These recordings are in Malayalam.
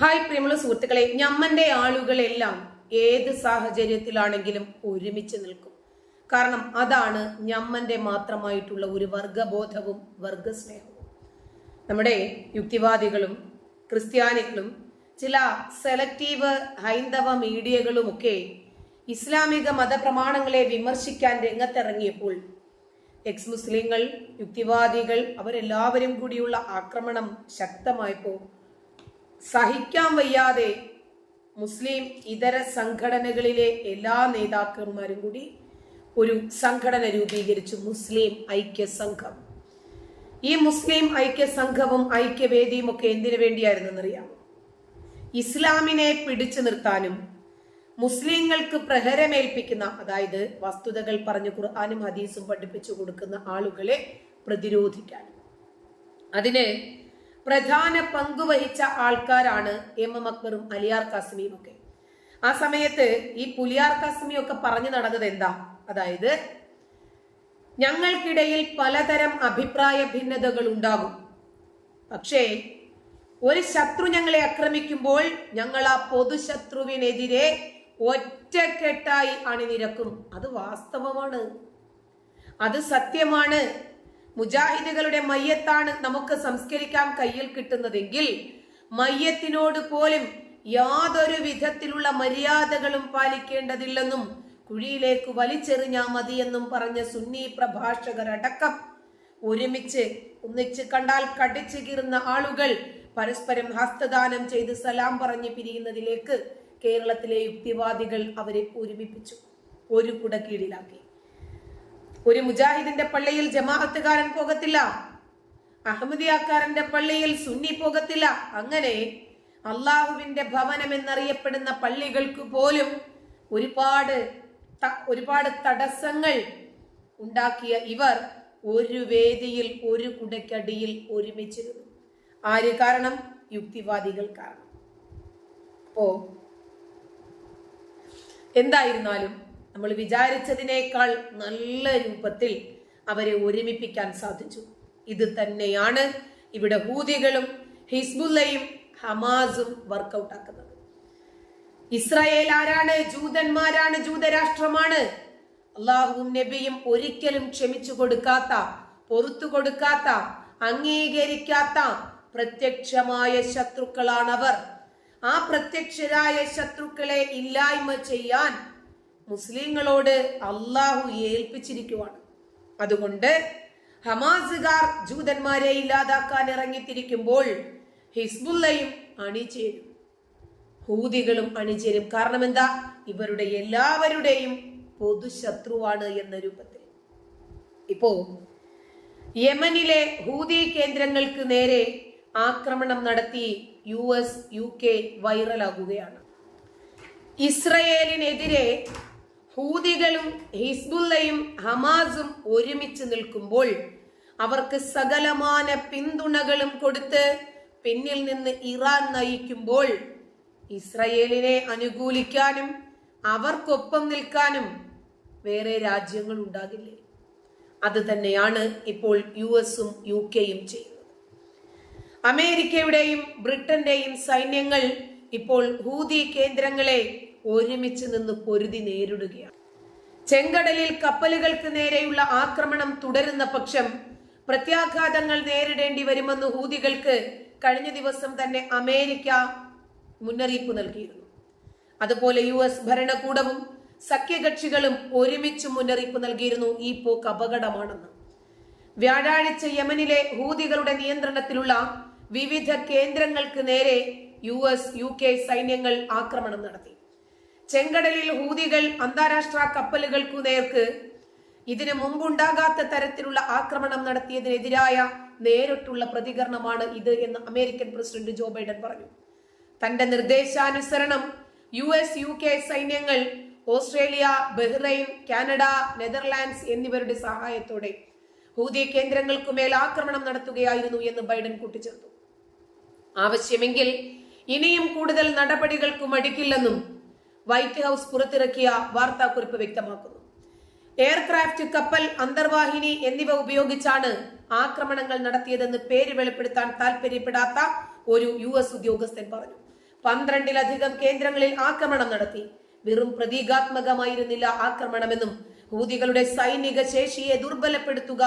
ഹായ് പ്രിയമുള്ള സുഹൃത്തുക്കളെ ഞമ്മന്റെ ആളുകളെല്ലാം ഏത് സാഹചര്യത്തിലാണെങ്കിലും ഒരുമിച്ച് നിൽക്കും. കാരണം അതാണ് ഞമ്മന്റെ മാത്രമായിട്ടുള്ള ഒരു വർഗബോധവും വർഗസ്നേഹവും. നമ്മുടെ യുക്തിവാദികളും ക്രിസ്ത്യാനികളും ചില സെലക്റ്റീവ് ഹൈന്ദവ മീഡിയകളുമൊക്കെ ഇസ്ലാമിക മതപ്രമാണങ്ങളെ വിമർശിക്കാൻ രംഗത്തിറങ്ങിയപ്പോൾ എക്സ് മുസ്ലിങ്ങൾ യുക്തിവാദികൾ അവരെല്ലാവരും കൂടിയുള്ള ആക്രമണം ശക്തമായപ്പോൾ സഹിക്കാൻ വയ്യാതെ മുസ്ലിം ഇതര സംഘടനകളിലെ എല്ലാ നേതാക്കന്മാരും കൂടി ഒരു സംഘടന രൂപീകരിച്ചു മുസ്ലിം ഐക്യ സംഘം ഈ മുസ്ലിം ഐക്യ സംഘവും ഐക്യവേദിയും ഒക്കെ എന്തിനു വേണ്ടിയായിരുന്നെന്നറിയാം? ഇസ്ലാമിനെ പിടിച്ചു നിർത്താനും മുസ്ലിങ്ങൾക്ക് പ്രഹരമേൽപ്പിക്കുന്ന അതായത് വസ്തുതകൾ പറഞ്ഞു ഖുർആാനും ഹദീസും പഠിപ്പിച്ചു കൊടുക്കുന്ന ആളുകളെ പ്രതിരോധിക്കാനും അതിന് പ്രധാന പങ്ക് വഹിച്ച ആൾക്കാരാണ് എം എം അക്ബറും അലിയാർ കാസ്മിയും ഒക്കെ. ആ സമയത്ത് ഈ പുലിയാർ കാസ്മി ഒക്കെ പറഞ്ഞു നടന്നത് എന്താ? അതായത് ഞങ്ങൾക്കിടയിൽ പലതരം അഭിപ്രായ ഭിന്നതകൾ ഉണ്ടാകും. പക്ഷേ ഒരു ശത്രു ഞങ്ങളെ ആക്രമിക്കുമ്പോൾ ഞങ്ങൾ ആ പൊതുശത്രുവിനെതിരെ ഒറ്റക്കെട്ടായി അണിനിരക്കും. അത് വാസ്തവമാണ്. അത് സത്യമാണ്. മുജാഹിദുകളുടെ മയ്യത്താണ് നമുക്ക് സംസ്കരിക്കാൻ കയ്യിൽ കിട്ടുന്നതെങ്കിൽ മയ്യത്തിനോട് പോലും യാതൊരു വിധത്തിലുള്ള മര്യാദകളും പാലിക്കേണ്ടതില്ലെന്നും കുഴിയിലേക്ക് വലിച്ചെറിഞ്ഞാ മതിയെന്നും പറഞ്ഞ സുന്നി പ്രഭാഷകരടക്കം ഒരുമിച്ച് ഒന്നിച്ച് കണ്ടാൽ കടിച്ചു കീറുന്ന ആളുകൾ പരസ്പരം ഹസ്തദാനം ചെയ്ത് സലാം പറഞ്ഞ് പിരിയുന്നതിലേക്ക് കേരളത്തിലെ യുക്തിവാദികൾ അവരെ ഒരുമിപ്പിച്ചു. ഒരു കുട കീഴിലാക്കി ഒരു മുജാഹിദിന്റെ പള്ളിയിൽ ജമാഅത്തുകാരൻ പോകത്തില്ല. അഹമ്മദിയാക്കാരന്റെ പള്ളിയിൽ സുന്നി പോകത്തില്ല. അങ്ങനെ അള്ളാഹുവിന്റെ ഭവനം എന്നറിയപ്പെടുന്ന പള്ളികൾക്ക് പോലും ഒരുപാട് ഒരുപാട് തടസ്സങ്ങൾ ഉണ്ടാക്കിയ ഇവർ ഒരു വേദിയിൽ ഒരു കുടക്കടിയിൽ ഒരുമിച്ചിരുന്നു. ആര് കാരണം? യുക്തിവാദികൾ കാരണം. അപ്പോ എന്തായിരുന്നാലും നമ്മൾ വിചാരിച്ചതിനേക്കാൾ നല്ല രൂപത്തിൽ അവരെ ഒരുമിപ്പിക്കാൻ സാധിച്ചു. ഇത് തന്നെയാണ് ഇവിടെ ഹൂതികളും ഹിസ്ബുല്ലയും ഹമാസും വർക്കൗട്ട് ആക്കുന്നത് ഇസ്രായേൽ ആരാണ്? ജൂതന്മാരാണ് ജൂതരാഷ്ട്രമാണ്. അള്ളാഹുവും നബിയും ഒരിക്കലും ക്ഷമിച്ചു കൊടുക്കാത്ത പൊറത്തു കൊടുക്കാത്ത അംഗീകരിക്കാത്ത പ്രത്യക്ഷമായ ശത്രുക്കളാണവർ. ആ പ്രത്യക്ഷരായ ശത്രുക്കളെ ഇല്ലായ്മ ചെയ്യാൻ മുസ്ലിങ്ങളോട് അള്ളാഹു ഏൽപ്പിച്ചിരിക്കുവാണ്. അതുകൊണ്ട് ഹമാസുകാർ ജൂതന്മാരെ ഇല്ലാതാക്കാൻ ഇറങ്ങിത്തിരിക്കുമ്പോൾ ഹിസ്ബുല്ലയും അണിചേരും. ഹൂതികളും അണിചേരും. കാരണം എന്താ? ഇവരുടെ എല്ലാവരുടെയും പൊതുശത്രുവാണ് എന്ന രൂപത്തിൽ. ഇപ്പോ യമനിലെ ഹൂതി കേന്ദ്രങ്ങൾക്ക് നേരെ ആക്രമണം നടത്തി യു എസ് യു കെ വൈറലാകുകയാണ്. ഇസ്രയേലിനെതിരെ ഹൂതികളും ഹിസ്ബുല്ലയും ഹമാസും ഒരുമിച്ച് നിൽക്കുമ്പോൾ അവർക്ക് സകലമാന പിന്തുണകളും കൊടുത്ത് പിന്നിൽ നിന്ന് ഇറാൻ നയിക്കുമ്പോൾ ഇസ്രയേലിനെ അനുകൂലിക്കാനും അവർക്കൊപ്പം നിൽക്കാനും വേറെ രാജ്യങ്ങൾ ഉണ്ടാകില്ലേ? അത് തന്നെയാണ് ഇപ്പോൾ യു എസും യു കെയും ചെയ്യുന്നത്. അമേരിക്കയുടെയും ബ്രിട്ടന്റെയും സൈന്യങ്ങൾ ഇപ്പോൾ ഹൂതി കേന്ദ്രങ്ങളെ ഒരുമിച്ച് നിന്ന് പൊരുതി നേരിടുകയാണ്. ചെങ്കടലിൽ കപ്പലുകൾക്ക് നേരെയുള്ള ആക്രമണം തുടരുന്ന പക്ഷം പ്രത്യാഘാതങ്ങൾ നേരിടേണ്ടി വരുമെന്ന് ഹൂതികൾക്ക് കഴിഞ്ഞ ദിവസം തന്നെ അമേരിക്ക മുന്നറിയിപ്പ് നൽകിയിരുന്നു. അതുപോലെ യു എസ് ഭരണകൂടവും സഖ്യകക്ഷികളും ഒരുമിച്ച് മുന്നറിയിപ്പ് നൽകിയിരുന്നു. ഈ പോക്ക് അപകടമാണെന്ന്. വ്യാഴാഴ്ച യമനിലെ ഹൂതികളുടെ നിയന്ത്രണത്തിലുള്ള വിവിധ കേന്ദ്രങ്ങൾക്ക് നേരെ യു എസ് യു കെ സൈന്യങ്ങൾ ആക്രമണം നടത്തി. ചെങ്കടലിൽ ഹൂതികൾ അന്താരാഷ്ട്ര കപ്പലുകൾക്കു നേർക്ക് ഇതിനു മുമ്പുണ്ടാകാത്ത തരത്തിലുള്ള ആക്രമണം നടത്തിയതിനെതിരായ നേരിട്ടുള്ള പ്രതികരണമാണ് ഇത് എന്ന് അമേരിക്കൻ പ്രസിഡന്റ് ജോ ബൈഡൻ പറഞ്ഞു. തന്റെ നിർദ്ദേശാനുസരണം യു എസ് യു കെ സൈന്യങ്ങൾ ഓസ്ട്രേലിയ ബഹ്റൈൻ കാനഡ നെതർലാൻഡ്സ് എന്നിവരുടെ സഹായത്തോടെ ഹൂതി കേന്ദ്രങ്ങൾക്കുമേൽ ആക്രമണം നടത്തുകയായിരുന്നു എന്ന് ബൈഡൻ കൂട്ടിച്ചേർത്തു. ആവശ്യമെങ്കിൽ ഇനിയും കൂടുതൽ നടപടികൾക്കും മടിക്കില്ലെന്നും വൈറ്റ് ഹൗസ് പുറത്തിറക്കിയ വാർത്താക്കുറിപ്പ് വ്യക്തമാക്കുന്നു. എയർക്രാഫ്റ്റ് കപ്പൽ അന്തർവാഹിനി എന്നിവ ഉപയോഗിച്ചാണ് ആക്രമണങ്ങൾ നടത്തിയതെന്ന് പേര് വെളിപ്പെടുത്താൻ താൽപര്യപ്പെടാത്ത ഒരു യു എസ് ഉദ്യോഗസ്ഥൻ പറഞ്ഞു. പന്ത്രണ്ടിലധികം കേന്ദ്രങ്ങളിൽ ആക്രമണം നടത്തി. വെറും പ്രതീകാത്മകമായിരുന്നില്ല ആക്രമണമെന്നും ഹൂതികളുടെ സൈനിക ശേഷിയെ ദുർബലപ്പെടുത്തുക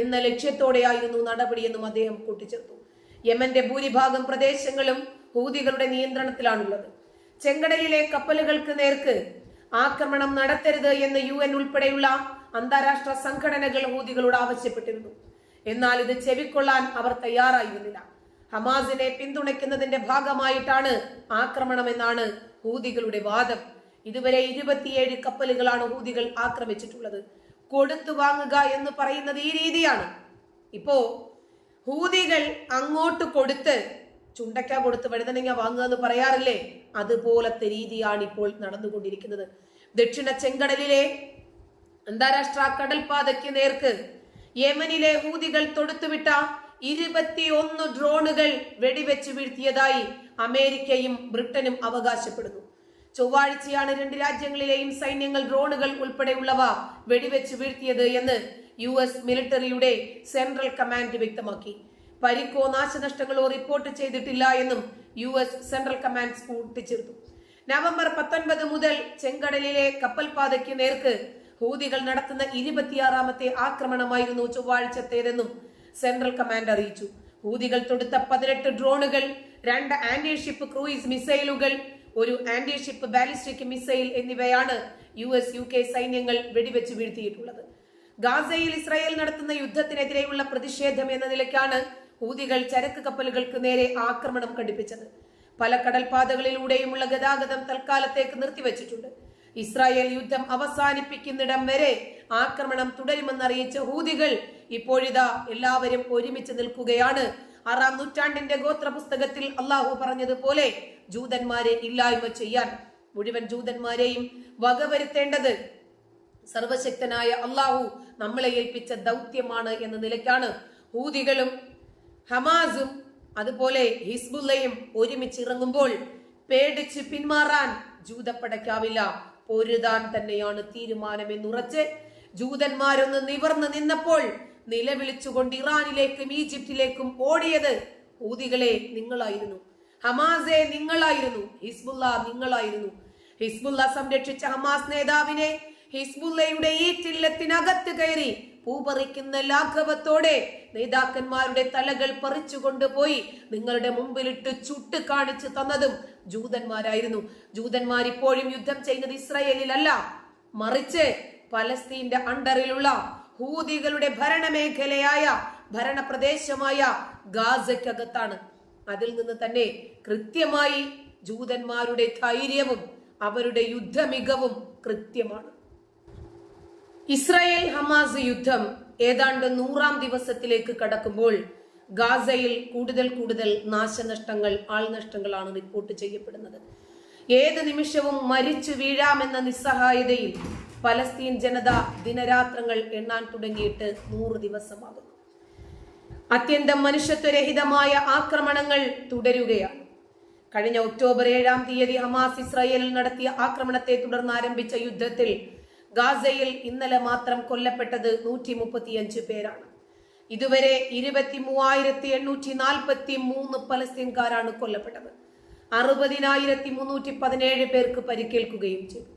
എന്ന ലക്ഷ്യത്തോടെയായിരുന്നു നടപടിയെന്നും അദ്ദേഹം കൂട്ടിച്ചേർത്തു. യമന്റെ ഭൂരിഭാഗം പ്രദേശങ്ങളും ഹൂതികളുടെ നിയന്ത്രണത്തിലാണുള്ളത്. ചെങ്കടലിലെ കപ്പലുകൾക്ക് നേർക്ക് ആക്രമണം നടത്തരുത് എന്ന് യു എൻ ഉൾപ്പെടെയുള്ള അന്താരാഷ്ട്ര സംഘടനകൾ ഹൂതികളോട് ആവശ്യപ്പെട്ടിരുന്നു. എന്നാൽ ഇത് ചെവിക്കൊള്ളാൻ അവർ തയ്യാറായിരുന്നില്ല. ഹമാസിനെ പിന്തുണയ്ക്കുന്നതിന്റെ ഭാഗമായിട്ടാണ് ആക്രമണം എന്നാണ് ഹൂതികളുടെ വാദം. ഇതുവരെ ഇരുപത്തിയേഴ് കപ്പലുകളാണ് ഹൂതികൾ ആക്രമിച്ചിട്ടുള്ളത്. കൊടുത്തു വാങ്ങുക എന്ന് പറയുന്നത് ഈ രീതിയാണ്. ഇപ്പോ ഹൂതികൾ അങ്ങോട്ട് കൊടുത്ത് ചുണ്ടക്ക കൊടുത്ത് വഴുതനങ്ങ വാങ്ങുക എന്ന് പറയാറില്ലേ? അതുപോലത്തെ രീതിയാണ് ഇപ്പോൾ നടന്നുകൊണ്ടിരിക്കുന്നത്. ദക്ഷിണ ചെങ്കടലിലെ അന്താരാഷ്ട്ര കടൽപാതയ്ക്ക് നേർക്ക് യമനിലെ ഹൂതികൾ തൊടുത്തുവിട്ട ഇരുപത്തിയൊന്ന് ഡ്രോണുകൾ വെടിവെച്ച് വീഴ്ത്തിയതായി അമേരിക്കയും ബ്രിട്ടനും അവകാശപ്പെടുന്നു. ചൊവ്വാഴ്ചയാണ് രണ്ട് രാജ്യങ്ങളിലെയും സൈന്യങ്ങൾ ഡ്രോണുകൾ ഉൾപ്പെടെയുള്ളവ വെടിവെച്ച് വീഴ്ത്തിയത് എന്ന് യു എസ് മിലിറ്ററിയുടെ സെൻട്രൽ കമാൻഡ് വ്യക്തമാക്കി. പരിക്കോ നാശനഷ്ടങ്ങളോ റിപ്പോർട്ട് ചെയ്തിട്ടില്ല എന്നും യു എസ് സെൻട്രൽ കമാൻഡ് കൂട്ടിച്ചേർത്തു നവംബർ പത്തൊൻപത് മുതൽ ചെങ്കടലിലെ കപ്പൽപാതയ്ക്ക് നേർക്ക് ഹൂതികൾ നടത്തുന്ന ഇരുപത്തിയാറാമത്തെ ആക്രമണമായിരുന്നു ചൊവ്വാഴ്ചത്തേതെന്നും സെൻട്രൽ കമാൻഡ് അറിയിച്ചു. ഹൂതികൾ തൊടുത്ത പതിനെട്ട് ഡ്രോണുകൾ രണ്ട് ആന്റിഷിപ്പ് ക്രൂയിസ് മിസൈലുകൾ ഒരു ആന്റിഷിപ്പ് ബാലിസ്റ്റിക് മിസൈൽ എന്നിവയാണ് യു എസ് യു കെ സൈന്യങ്ങൾ വെടിവെച്ച് വീഴ്ത്തിയിട്ടുള്ളത്. ഗാസയിൽ ഇസ്രായേൽ നടത്തുന്ന യുദ്ധത്തിനെതിരെയുള്ള പ്രതിഷേധം എന്ന നിലയ്ക്കാണ് ഹൂതികൾ ചരക്ക് കപ്പലുകൾക്ക് നേരെ ആക്രമണം ഘടിപ്പിച്ചത്. പല കടൽപാതകളിലൂടെയുമുള്ള ഗതാഗതം തൽക്കാലത്തേക്ക് നിർത്തിവച്ചിട്ടുണ്ട്. ഇസ്രായേൽ യുദ്ധം അവസാനിപ്പിക്കുന്നിടം വരെ ആക്രമണം തുടരുമെന്നറിയിച്ച ഹൂതികൾ ഇപ്പോഴിതാ എല്ലാവരും ഒരുമിച്ച് നിൽക്കുകയാണ്. ആറാം നൂറ്റാണ്ടിന്റെ ഗോത്ര പുസ്തകത്തിൽ അള്ളാഹു പറഞ്ഞതുപോലെ ജൂതന്മാരെ ഇല്ലായ്മ ചെയ്യാൻ മുഴുവൻ ജൂതന്മാരെയും വകവരുത്തേണ്ടത് സർവശക്തനായ അള്ളാഹു നമ്മളെ ഏൽപ്പിച്ച ദൗത്യമാണ് എന്ന നിലയ്ക്കാണ്. ഹൂതികളും ഹമാസും അതുപോലെ ഹിസ്ബുല്ലയും ഒരുമിച്ച് ഇറങ്ങുമ്പോൾ പേടിച്ച് പിന്മാറാൻ ജൂതപ്പടയ്ക്കാവില്ല. പൊരുതാൻ തന്നെയാണ് തീരുമാനമെന്നുറച്ച് ജൂതന്മാരൊന്ന് നിവർന്നു നിന്നപ്പോൾ നിലവിളിച്ചുകൊണ്ട് ഇറാനിലേക്കും ഈജിപ്തിലേക്കും ഓടിയത് ഊതികളെ നിങ്ങളായിരുന്നു. ഹമാസെ നിങ്ങളായിരുന്നു. ഹിസ്ബുല്ല നിങ്ങളായിരുന്നു. ഹിസ്ബുല്ല സംരക്ഷിച്ച ഹമാസ് നേതാവിനെ ഹിസ്ബുല്ലയുടെ ഈ ചില്ലത്തിനകത്ത് കയറി പൂപറിക്കുന്ന ലാഘവത്തോടെ നേതാക്കന്മാരുടെ തലകൾ പറിച്ചു കൊണ്ടുപോയി നിങ്ങളുടെ മുമ്പിലിട്ട് ചുട്ട് കാണിച്ചു തന്നതും ജൂതന്മാരായിരുന്നു. ജൂതന്മാർ ഇപ്പോഴും യുദ്ധം ചെയ്യുന്നത് ഇസ്രയേലിലല്ല. മറിച്ച് പലസ്തീന്റെ അണ്ടറിലുള്ള ഹൂതികളുടെ ഭരണമേഖലയായ ഭരണപ്രദേശമായ ഗാസയ്ക്കകത്താണ്. അതിൽ നിന്ന് തന്നെ കൃത്യമായി ജൂതന്മാരുടെ ധൈര്യവും അവരുടെ യുദ്ധമികവും കൃത്യമാണ്. ഇസ്രായേൽ ഹമാസ് യുദ്ധം ഏതാണ്ട് നൂറാം ദിവസത്തിലേക്ക് കടക്കുമ്പോൾ ഗാസയിൽ കൂടുതൽ കൂടുതൽ നാശനഷ്ടങ്ങൾ ആൾനഷ്ടങ്ങളാണ് റിപ്പോർട്ട് ചെയ്യപ്പെടുന്നത്. ഏത് നിമിഷവും മരിച്ചു വീഴാമെന്ന നിസ്സഹായതയിൽ പലസ്തീൻ ജനത ദിനരാത്രങ്ങൾ എണ്ണാൻ തുടങ്ങിയിട്ട് നൂറ് ദിവസമാകുന്നു. അത്യന്തം മനുഷ്യത്വരഹിതമായ ആക്രമണങ്ങൾ തുടരുകയാണ്. കഴിഞ്ഞ ഒക്ടോബർ ഏഴാം തീയതി ഹമാസ് ഇസ്രായേലിൽ നടത്തിയ ആക്രമണത്തെ തുടർന്ന് ആരംഭിച്ച യുദ്ധത്തിൽ ഗാസയിൽ ഇന്നലെ മാത്രം കൊല്ലപ്പെട്ടത് നൂറ്റി മുപ്പത്തിയഞ്ച് പേരാണ്. ഇതുവരെ ഇരുപത്തി മൂവായിരത്തി എണ്ണൂറ്റി നാൽപ്പത്തി മൂന്ന് പലസ്തീൻകാരാണ് കൊല്ലപ്പെട്ടത്. അറുപതിനായിരത്തി മുന്നൂറ്റി പതിനേഴ് പേർക്ക് പരിക്കേൽക്കുകയും ചെയ്തു.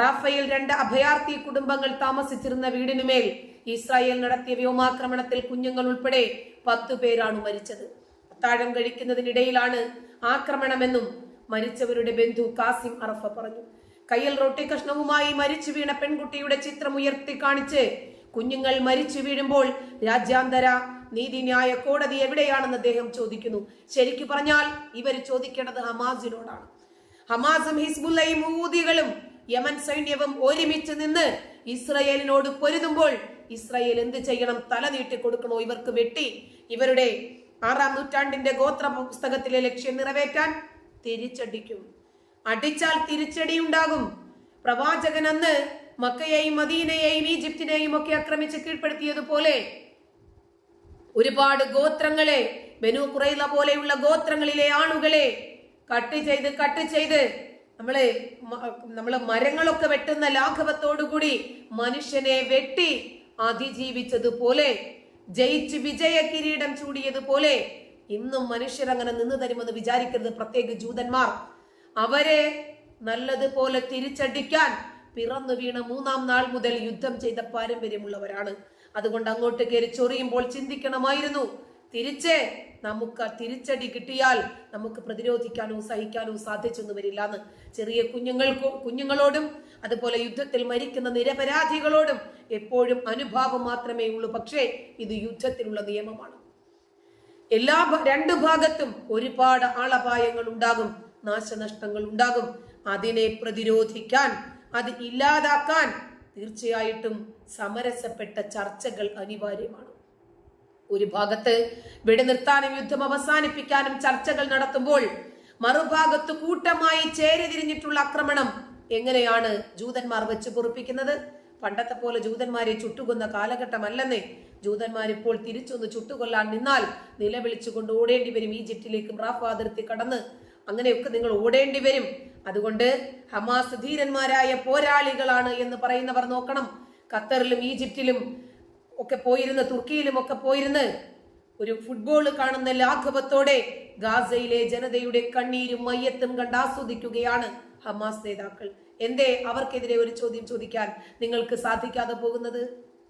റാഫയിൽ രണ്ട് അഭയാർത്ഥി കുടുംബങ്ങൾ താമസിച്ചിരുന്ന വീടിനുമേൽ ഇസ്രായേൽ നടത്തിയ വ്യോമാക്രമണത്തിൽ കുഞ്ഞുങ്ങൾ ഉൾപ്പെടെ പത്തു പേരാണ് മരിച്ചത്. അത്താഴം കഴിക്കുന്നതിനിടയിലാണ് ആക്രമണമെന്നും മരിച്ചവരുടെ ബന്ധു കാസിം അറഫ പറഞ്ഞു. കയ്യിൽ റൊട്ടി കഷ്ണവുമായി മരിച്ചു വീണ പെൺകുട്ടിയുടെ ചിത്രം ഉയർത്തി കാണിച്ച് കുഞ്ഞുങ്ങൾ മരിച്ചു വീഴുമ്പോൾ രാജ്യാന്തര നീതിന്യായ കോടതി എവിടെയാണെന്ന് അദ്ദേഹം ചോദിക്കുന്നു. ശരിക്കു പറഞ്ഞാൽ ഇവർ ചോദിക്കേണ്ടത് ഹമാസിനോടാണ്. ഹമാസും ഹിസ്ബുല്ലയും ഹൂദികളും യമൻ സൈന്യവും ഒരുമിച്ച് നിന്ന് ഇസ്രയേലിനോട് പൊരുതുമ്പോൾ ഇസ്രയേൽ എന്ത് ചെയ്യണം? തല നീട്ടി കൊടുക്കണോ? ഇവർക്ക് വെട്ടി ഇവരുടെ ആറാം നൂറ്റാണ്ടിന്റെ ഗോത്ര പുസ്തകത്തിലെ ലക്ഷ്യം നിറവേറ്റാൻ തിരിച്ചടിക്കും. അടിച്ചാൽ തിരിച്ചടി ഉണ്ടാകും. പ്രവാചകൻ അന്ന് മക്കയെയും മദീനയെയും ഈജിപ്തിനെയും ഒക്കെ ആക്രമിച്ച് കീഴ്പ്പെടുത്തിയതുപോലെ ഒരുപാട് ഗോത്രങ്ങളെ ബനു കുറയുന്ന പോലെയുള്ള ഗോത്രങ്ങളിലെ ആളുകളെ കട്ട് ചെയ്ത് കട്ട് ചെയ്ത് നമ്മളെ നമ്മൾ മരങ്ങളൊക്കെ വെട്ടുന്ന ലാഘവത്തോടുകൂടി മനുഷ്യനെ വെട്ടി അതിജീവിച്ചതുപോലെ ജയിച്ച് വിജയ കിരീടം ചൂടിയതുപോലെ ഇന്നും മനുഷ്യർ അങ്ങനെ നിന്ന് തരുമെന്ന് വിചാരിക്കരുത് പ്രത്യേക ജൂതന്മാർ. അവരെ നല്ലതുപോലെ തിരിച്ചടിക്കാൻ പിറന്നു വീണ മൂന്നാം നാൾ മുതൽ യുദ്ധം ചെയ്ത പാരമ്പര്യമുള്ളവരാണ്. അതുകൊണ്ട് അങ്ങോട്ട് കയറി ചൊറിയുമ്പോൾ ചിന്തിക്കണമായിരുന്നു. തിരിച്ച് നമുക്ക് ആ തിരിച്ചടി കിട്ടിയാൽ നമുക്ക് പ്രതിരോധിക്കാനോ സഹിക്കാനോ സാധിച്ചൊന്നും വരില്ല എന്ന്. ചെറിയ കുഞ്ഞുങ്ങൾക്കും കുഞ്ഞുങ്ങളോടും അതുപോലെ യുദ്ധത്തിൽ മരിക്കുന്ന നിരപരാധികളോടും എപ്പോഴും അനുഭാവം മാത്രമേ ഉള്ളൂ. പക്ഷേ ഇത് യുദ്ധത്തിലുള്ള നിയമമാണ്. എല്ലാ രണ്ടു ഭാഗത്തും ഒരുപാട് ആളപായങ്ങൾ ഉണ്ടാകും. നാശനഷ്ടങ്ങൾ ഉണ്ടാകും അതിനെ പ്രതിരോധിക്കാൻ അത് ഇല്ലാതാക്കാൻ തീർച്ചയായിട്ടും സമരസപ്പെട്ട ചർച്ചകൾ അനിവാര്യമാണ്. ഒരു ഭാഗത്ത് വെടിനിർത്താനും യുദ്ധം അവസാനിപ്പിക്കാനും ചർച്ചകൾ നടത്തുമ്പോൾ മറുഭാഗത്ത് കൂട്ടമായി ചേരിതിരിഞ്ഞിട്ടുള്ള ആക്രമണം എങ്ങനെയാണ് ജൂതന്മാർ വെച്ച് പൊറുപ്പിക്കുന്നത്? പണ്ടത്തെ പോലെ ജൂതന്മാരെ ചുട്ടുകൊന്ന കാലഘട്ടമല്ലെന്നേ. ജൂതന്മാർ ഇപ്പോൾ തിരിച്ചൊന്ന് ചുട്ടുകൊല്ലാൻ നിന്നാൽ നിലവിളിച്ചുകൊണ്ട് ഓടേണ്ടി വരും ഈജിപ്തിലേക്കും റാഫ് അതിർത്തി കടന്ന് അങ്ങനെയൊക്കെ നിങ്ങൾ ഓടേണ്ടി വരും. അതുകൊണ്ട് ഹമാസ് ധീരന്മാരായ പോരാളികളാണ് എന്ന് പറയുന്നവർ നോക്കണം. ഖത്തറിലും ഈജിപ്തിലും ഒക്കെ പോയിരുന്ന് തുർക്കിയിലും ഒക്കെ പോയിരുന്ന് ഒരു ഫുട്ബോൾ കാണുന്ന ലാഘവത്തോടെ ഗാസയിലെ ജനതയുടെ കണ്ണീരും മയ്യത്തും കണ്ട് ആസ്വദിക്കുകയാണ് ഹമാസ് നേതാക്കൾ. എന്തേ അവർക്കെതിരെ ഒരു ചോദ്യം ചോദിക്കാൻ നിങ്ങൾക്ക് സാധിക്കാതെ പോകുന്നത്?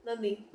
നന്ദി.